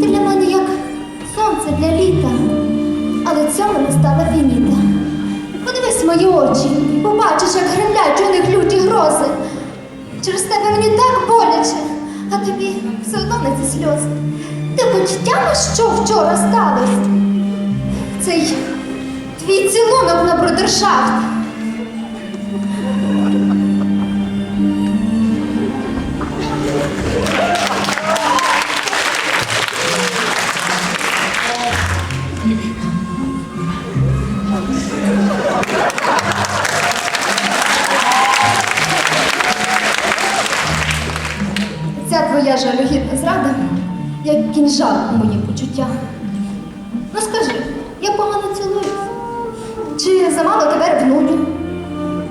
Ти для мене як сонце для літа, але цьому не стала фініта. Подивись мої очі, побачиш, як гремлять у них люті грози. Через тебе мені так боляче, а тобі все одно не ці сльози. Ти хоч що вчора сталося? Цей твій цілунок на брудершафт. Ця твоя жалюгідна зрада, як кінжал у мої почуття. Ну скажи, я погано цілуюсь? Чи замало тебе ревную?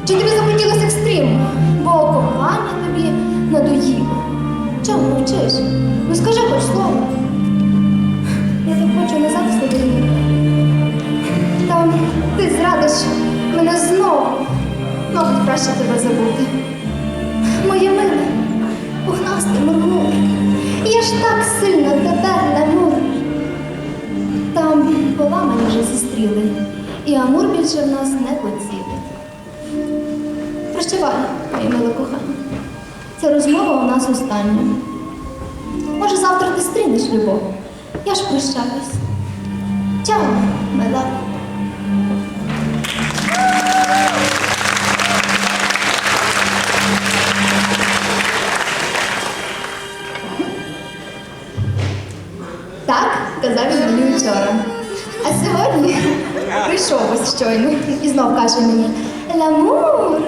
Чи тобі захотілося екстриму? Бо кохання тобі надоїло. Чому мовчиш? Ну скажи хоч слово. Я так хочу себе Там ти зрадиш мене знову. Мабуть, краще тебе забути. Моє миле, пухнастий мурмур. Я ж так сильно тепер лемур. Там поламані вже зустріли, і Амур більше в нас не поцілить. Прощавай, моє миле кохання. Ця розмова у нас остання. Може, завтра ти стрінеш любов. Я ж прощаюсь. Чао, мила. Так, казав він мені вчора. А сьогодні прийшов ось щойно і знов каже мені Ламур.